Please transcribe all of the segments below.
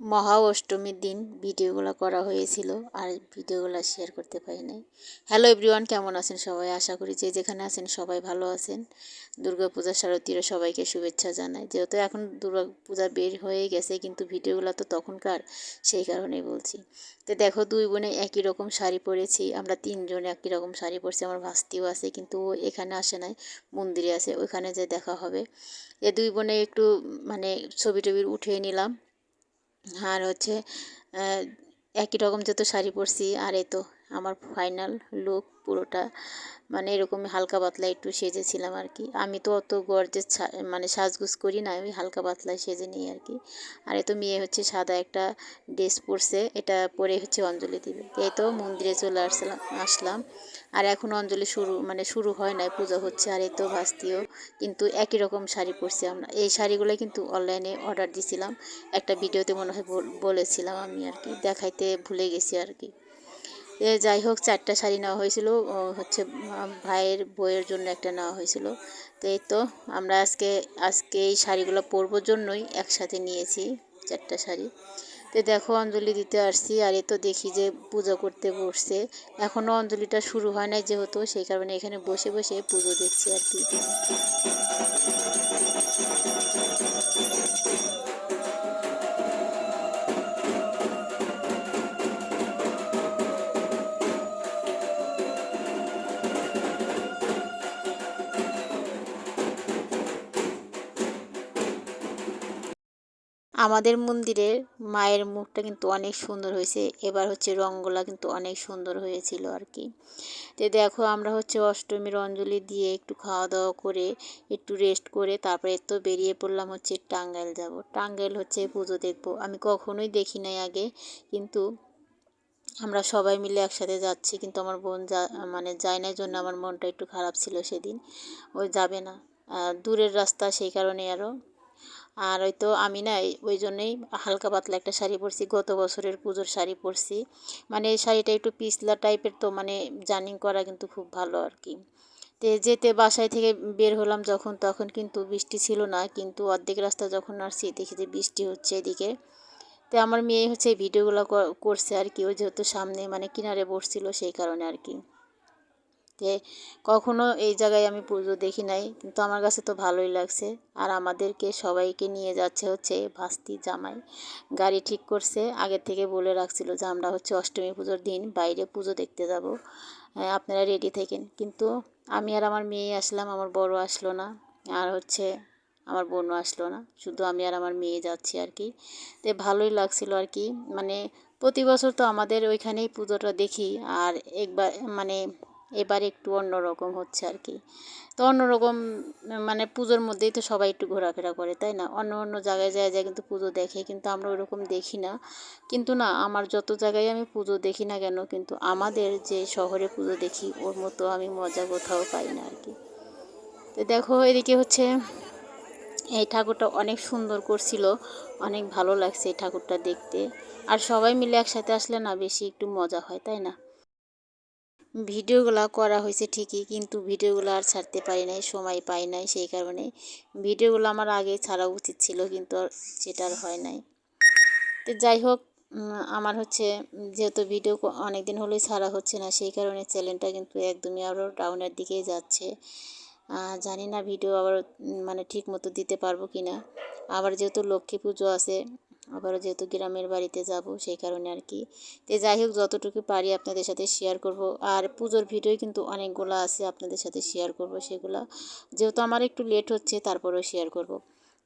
মহা অষ্টমীর দিন ভিডিওগুলো করা হয়েছিল, আর ভিডিওগুলো শেয়ার করতে পারি নাই। হ্যালো এভরিওয়ান কেমন আছেন সবাই? আশা করি যে যেখানে আছেন সবাই ভালো আছেন। দুর্গা পূজা শারদীয় সবাইকে শুভেচ্ছা জানাই। যেহেতু এখন দুর্গা পূজা বের হয়ে গেছে, কিন্তু ভিডিওগুলো তো তখনকার, সেই কারণেই বলছি। তো দেখো, দুই বোনে একই রকম শাড়ি পরেছি, আমরা তিনজন একই রকম শাড়ি পরছি, আমার ভাস্তিও আছে, কিন্তু ও এখানে আসে নাই, মন্দিরে আছে ওইখানে যে দেখা হবে। এ দুই বোনে একটু মানে ছবি টবি উঠিয়ে নিলাম। আর হচ্ছে একই রকম যত শাড়ি পরছি আর এ তো। আমার ফাইনাল লুক পুরোটা মানে এরকম হালকা পাতলা একটু সেজেছিলাম আর কি আমি তো অত গর্জে মানে সাজগুজ করি না ওই হালকা পাতলা সেজে নিই আর কি আর এ তো মেয়ে হচ্ছে সাদা একটা ড্রেস পরছে, এটা পরে হচ্ছে অঞ্জলি দিবে। এই তো মন্দিরে চলে আসলাম আসলাম। আর এখন অঞ্জলি শুরু মানে শুরু হয় নাই, পুজো হচ্ছে, আর এই তো ভাস্তিও কিন্তু একই রকম শাড়ি পরছি আমরা। এই শাড়িগুলো কিন্তু অনলাইনে অর্ডার দিছিলাম। একটা ভিডিওতে মনে হয় বলেছিলাম আমি আর কি দেখাইতে ভুলে গেছি আর কি যাই হোক, চারটা শাড়ি নেওয়া হয়েছিল। হচ্ছে ভাইয়ের বইয়ের জন্য একটা নেওয়া হয়েছিল। তো এই তো, আমরা আজকে আজকে এই শাড়িগুলো পরবোর জন্যই একসাথে নিয়েছি চারটা শাড়ি। তো দেখো, অঞ্জলি দিতে আসছি, আর এ তো দেখি যে পুজো করতে বসছে। এখনও অঞ্জলিটা শুরু হয় নাই যেহেতু, সেই কারণে এখানে বসে বসে পুজো দেখছি আর কি। আমাদের মন্দিরের মায়ের মুখটা কিন্তু অনেক সুন্দর হয়েছে। এবার হচ্ছে রঙগুলা কিন্তু অনেক সুন্দর হয়েছিল আর কি তো দেখো, আমরা হচ্ছে অষ্টমীর অঞ্জলি দিয়ে একটু খাওয়া দাওয়া করে একটু রেস্ট করে তারপরে তো বেরিয়ে পড়লাম হচ্ছে টাঙ্গাইল যাব। টাঙ্গাইল হচ্ছে পুজো দেখব। আমি কখনোই দেখি নাই আগে, কিন্তু আমরা সবাই মিলে একসাথে যাচ্ছি, কিন্তু আমার বোন যা মানে যায় না জন্য আমার মনটা একটু খারাপ ছিল সেদিন। ওই যাবে না। দূরের রাস্তা সেই কারণে আরও আর হয়তো আমি না ওই জন্যেই হালকা পাতলা একটা শাড়ি পরছি, গত বছরের পুজোর শাড়ি পরছি। মানে এই শাড়িটা একটু পিছলা টাইপের তো মানে জার্নিং করা কিন্তু খুব ভালো আর কি। তে যেতে বাসায় থেকে বের হলাম যখন, তখন কিন্তু বৃষ্টি ছিল না, কিন্তু অর্ধেক রাস্তা যখন আসছি দেখি যে বৃষ্টি হচ্ছে এদিকে। তো আমার মেয়ে হচ্ছে ভিডিওগুলো করছে আর কি, ও যেহেতু সামনে মানে কিনারে বসছিল সেই কারণে আর কি। যে কখনো এই জায়গায় আমি পুজো দেখি নাই। কিন্তু আমার কাছে তো ভালোই লাগছে। আর আমাদেরকে সবাইকে নিয়ে যাচ্ছে হচ্ছে ভাস্তি জামাই। গাড়ি ঠিক করছে। আগের থেকে বলে রাখছিল যে আমরা হচ্ছে অষ্টমী পুজোর দিন বাইরে পুজো দেখতে যাব। আপনারা রেডি থাকেন। কিন্তু আমি আর আমার মেয়ে আসলাম, আমার বড় আসলো না। আর হচ্ছে আমার বোনও আসলো না। শুধু আমি আর আমার মেয়ে যাচ্ছি আর কি। তো ভালোই লাগছিল আর কি। মানে প্রতি বছর তো আমাদের ওইখানেই পুজোটা দেখি। আর একবার মানে এবার একটু অন্যরকম হচ্ছে আর কি। তো অন্যরকম মানে পুজোর মধ্যেই তো সবাই একটু ঘোরাফেরা করে, তাই না? অন্য অন্য জায়গায় যায় যায় কিন্তু পুজো দেখে, কিন্তু আমরা ওরকম দেখি না। কিন্তু না, আমার যত জায়গায় আমি পুজো দেখি না কেন, কিন্তু আমাদের যে শহরে পুজো দেখি, ওর মতো আমি মজা কোথাও পাই না আর কি। তো দেখো, এদিকে হচ্ছে এই ঠাকুরটা অনেক সুন্দর করছিল, অনেক ভালো লাগছে এই ঠাকুরটা দেখতে। আর সবাই মিলে একসাথে আসলে না, বেশি একটু মজা হয়, তাই না? ভিডিওগুলো করা হয়েছে ঠিকই, কিন্তু ভিডিওগুলো আর ছাড়তে পারি নাই, সময় পাই নাই সেই কারণে। ভিডিওগুলো আমার আগে ছাড়া উচিত ছিল, কিন্তু সেটা আর হয় নাই। তো যাই হোক আমার হচ্ছে যেহেতু ভিডিও অনেক দিন হলেই ছাড়া হচ্ছে না, সেই কারণে চ্যানেলটা কিন্তু একদমই আরও ডাউনের দিকেই যাচ্ছে। জানি না ভিডিও আবার মানে ঠিক মতো দিতে পারব কি না আবার যেহেতু লক্ষ্মী পুজো আছে আবারও যেহেতু গ্রামের বাড়িতে যাব, সেই কারণে আর কি। তো যাই হোক, যতটুকু পারি আপনাদের সাথে শেয়ার করব। আর পুজোর ভিডিও কিন্তু অনেকগুলো আছে আপনাদের সাথে শেয়ার করব সেগুলো। যেহেতু আমার একটু লেট হচ্ছে, তারপরেও শেয়ার করব।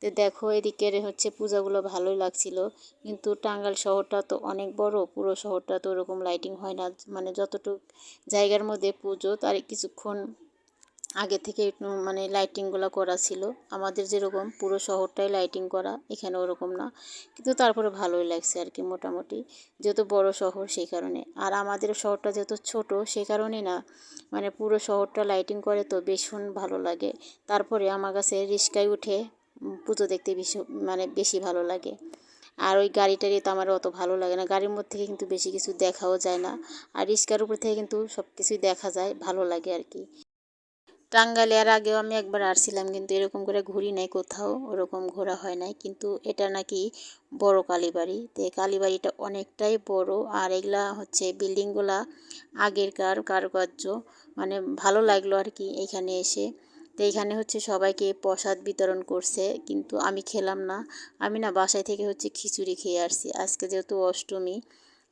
তো দেখো, এদিকের হচ্ছে পূজাগুলো ভালোই লাগছিল। কিন্তু টাঙ্গাল শহরটা তো অনেক বড়, পুরো শহরটা তো ওরকম লাইটিং হয় না। মানে যতটুক জায়গার মধ্যে পুজো, তার কিছুক্ষণ আগে থেকে মানে লাইটিংগুলো করা ছিল। আমাদের যেরকম পুরো শহরটাই লাইটিং করা, এখানে ওরকম না। কিন্তু তারপরে ভালোই লাগছে আর কি মোটামুটি, যেহেতু বড় শহর সেই কারণে। আর আমাদের শহরটা যেহেতু ছোট, সেই কারণে না মানে পুরো শহরটা লাইটিং করে তো ভীষণ ভালো লাগে। তারপরে আমার কাছে রিস্কায় উঠে পুজো দেখতে বেশি মানে বেশি ভালো লাগে। আর ওই গাড়ি টাড়ি তো আমার অত ভালো লাগে না। গাড়ির মধ্যে থেকে কিন্তু বেশি কিছু দেখাও যায় না। আর রিস্কার উপর থেকে কিন্তু সব কিছুই দেখা যায়, ভালো লাগে আর কি। টাঙ্গাইলে আর আগেও আমি একবার আসছিলাম, কিন্তু এরকম করে ঘুরি নাই কোথাও, ওরকম ঘোরা হয় নাই। কিন্তু এটা নাকি বড় কালীবাড়ি। তো এই কালীবাড়িটা অনেকটাই বড়, আর এগুলা হচ্ছে বিল্ডিংগুলা আগেরকার কারুকার্য মানে ভালো লাগল আর কি এখানে এসে। তো এখানে হচ্ছে সবাইকে প্রসাদ বিতরণ করছে, কিন্তু আমি খেলাম না। আমি না বাসায় থেকে হচ্ছে খিচুড়ি খেয়ে আসছি। আজকে যেহেতু অষ্টমী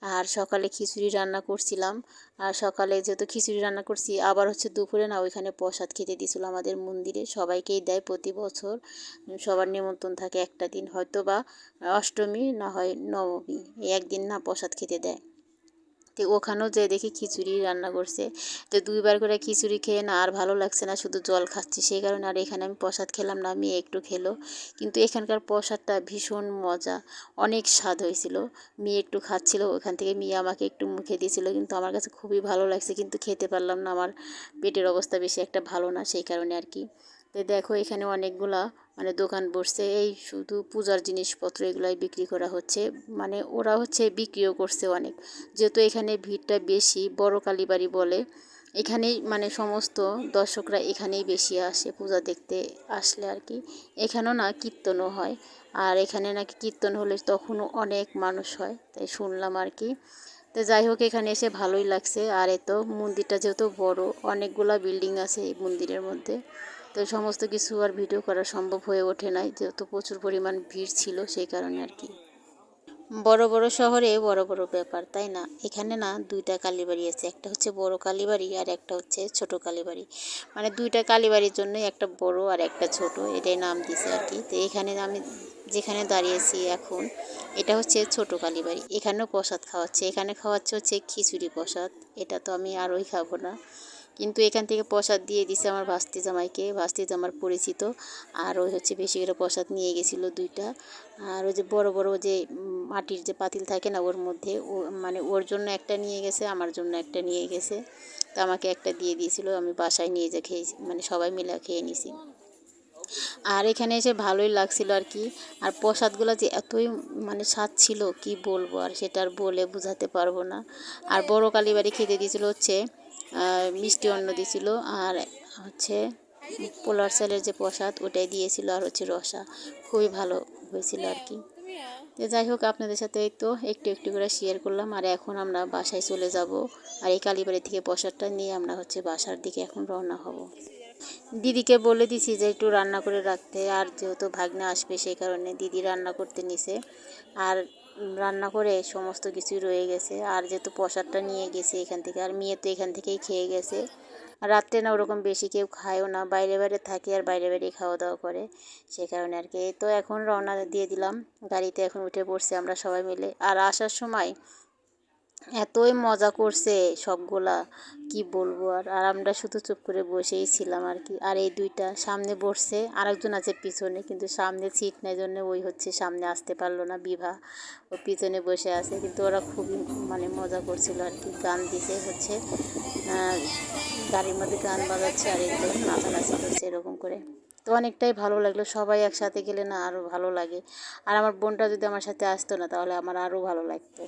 আর সকালে খিচুড়ি রান্না করছিলাম। আর সকালে যেহেতু খিচুড়ি রান্না করছি, আবার হচ্ছে দুপুরে না ওইখানে প্রসাদ খেতে দিয়েছিলো আমাদের মন্দিরে। সবাইকেই দেয় প্রতি বছর। সবার নিমন্ত্রণ থাকে একটা দিন হয়তো বা অষ্টমী, না হয় নবমী একদিন না প্রসাদ খেতে দেয়। তো ওখানেও যেয়ে দেখি খিচুড়ি রান্না করছে। তো দুইবার করে খিচুড়ি খেয়ে না আর ভালো লাগছে না, শুধু জল খাচ্ছি। সেই কারণে আর এখানে আমি প্রসাদ খেলাম না মেয়ে একটু খেলো। কিন্তু এখানকার প্রসাদটা ভীষণ মজা, অনেক স্বাদ হয়েছিল। মেয়ে একটু খাচ্ছিল, ওখান থেকে মেয়ে আমাকে একটু মুখে দিয়েছিল, কিন্তু আমার কাছে খুবই ভালো লাগছে। কিন্তু খেতে পারলাম না, আমার পেটের অবস্থা বেশি একটা ভালো না, সেই কারণে আর কি। তো দেখো এখানে অনেকগুলা মানে দোকান বসছে। এই শুধু পূজার জিনিসপত্র এগুলাই বিক্রি করা হচ্ছে। মানে ওরা হচ্ছে বিক্রিও করছে অনেক। যেহেতু এখানে ভিড়টা বেশি, বড় কালীবাড়ি বলে, এখানেই মানে সমস্ত দর্শকরা এখানেই বেশি আসে পূজা দেখতে আসলে আর কি। এখানেও না কীর্তনও হয়। আর এখানে নাকি কীর্তন হলে তখনও অনেক মানুষ হয়, তাই শুনলাম আর কি। তো যাই হোক, এখানে এসে ভালোই লাগছে। আর এ তো মন্দিরটা যেহেতু বড়, অনেকগুলা বিল্ডিং আছে এই মন্দিরের মধ্যে। তো সমস্ত কিছু আর ভিডিও করা সম্ভব হয়ে ওঠে নাই, যেহেতু প্রচুর পরিমাণ ভিড় ছিল সেই কারণে আর কি। বড় বড় শহরে বড় বড় ব্যাপার, তাই না? এখানে না দুইটা কালীবাড়ি আছে, একটা হচ্ছে বড় কালীবাড়ি আর একটা হচ্ছে ছোট কালীবাড়ি। মানে দুইটা কালীবাড়ির জন্যই একটা বড় আর একটা ছোট, এটাই নাম দিছে আর কি। তো এখানে আমি যেখানে দাঁড়িয়েছি এখন, এটা হচ্ছে ছোট কালীবাড়ি। এখানেও প্রসাদ খাওয়াচ্ছে, এখানে খাওয়াচ্ছে হচ্ছে খিচুড়ি প্রসাদ, এটা তো আমি আরোই খাব না। কিন্তু এখান থেকে প্রসাদ দিয়ে দিছে আমার ভাস্তি জামাইকে। ভাস্তি জামার পরিচিত। আর ওই হচ্ছে বেশি করে প্রসাদ নিয়ে গেছিল দুইটা। আর ওই যে বড় বড় যে মাটির যে পাতিল থাকে না ওর মধ্যে, ও মানে ওর জন্য একটা নিয়ে গেছে, আমার জন্য একটা নিয়ে গেছে। তো আমাকে একটা দিয়ে দিয়েছিল, আমি বাসায় নিয়ে যা খেয়েছি মানে সবাই মিলে খেয়ে নিছি। আর এখানে এসে ভালোই লাগছিল আর কি। আর প্রসাদগুলো যে এতই মানে স্বাদ ছিল, কি বলব? আর সেটা আর বলে বোঝাতে পারব না। আর বড় কালীবাড়ি খেতে দিয়েছিল হচ্ছে মিষ্টি অন্ন দিয়েছিল আর হচ্ছে পোলার চালের যে প্রসাদ ওটাই দিয়েছিল আর হচ্ছে রসা। খুবই ভালো হয়েছিল আর কি। তো যাই হোক, আপনাদের সাথে তো একটু একটু করে শেয়ার করলাম আর এখন আমরা বাসায় চলে যাব আর এই কালীবাড়ি থেকে প্রসাদটা নিয়ে আমরা হচ্ছে বাসার দিকে এখন রওনা হব। দিদিকে বলে দিছি যে একটু রান্না করে রাখতে আর যেহেতু ভাগ্নে আসবে সেই কারণে দিদি রান্না করতে নিছে। আর রান্না করে সমস্ত কিছু রয়ে গেছে। আর যেহেতু প্রসাদটা নিয়ে গেছে এখান থেকে, আর মেয়ে তো এখান থেকেই খেয়ে গেছে। রাত্রে না ওরকম বেশি কেউ খায়ও না, বাইরে বাইরে থাকে আর বাইরে বাইরে খাওয়া দাওয়া করে, সে কারণে আর কি। তো এখন রওনা দিয়ে দিলাম, গাড়িতে এখন উঠে পড়ছে আমরা সবাই মিলে। আর আসার সময় এতই মজা করছে সবগুলা, কি বলব? আর আর আমরা শুধু চুপ করে বসেই ছিলাম আর কি। আর এই দুইটা, সামনে বসছে, আরেকজন আছে পিছনে, কিন্তু সামনে সিট নেই জন্য ওই হচ্ছে সামনে আসতে পারল না বিভা। ও পিছনে বসে আছে, কিন্তু ওরা খুবই মানে মজা করছিল আর কি। গান দিছে হচ্ছে গাড়ির মধ্যে গান বাজাচ্ছে আর একদম নাচানাচি করছে এরকম করে। তো অনেকটাই ভালো লাগল, সবাই একসাথে গেলে না আরও ভালো লাগে। আর আমার বোনটা যদি আমার সাথে আসতো না, তাহলে আমার আরও ভালো লাগতো।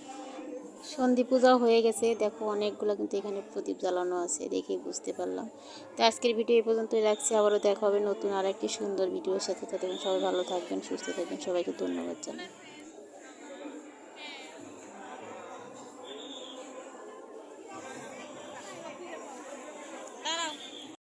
সন্ধি পূজা হয়ে গেছে। দেখো অনেকগুলো কিন্তু এখানে প্রদীপ জ্বালানো আছে দেখে বুঝতে পারলাম। তো আজকের ভিডিও এই পর্যন্ত রাখছি। আবারও দেখা হবে নতুন আর একটি সুন্দর ভিডিওর সাথে। ততক্ষণ সবাই ভালো থাকবেন, সুস্থ থাকবেন। সবাইকে ধন্যবাদ জানাই।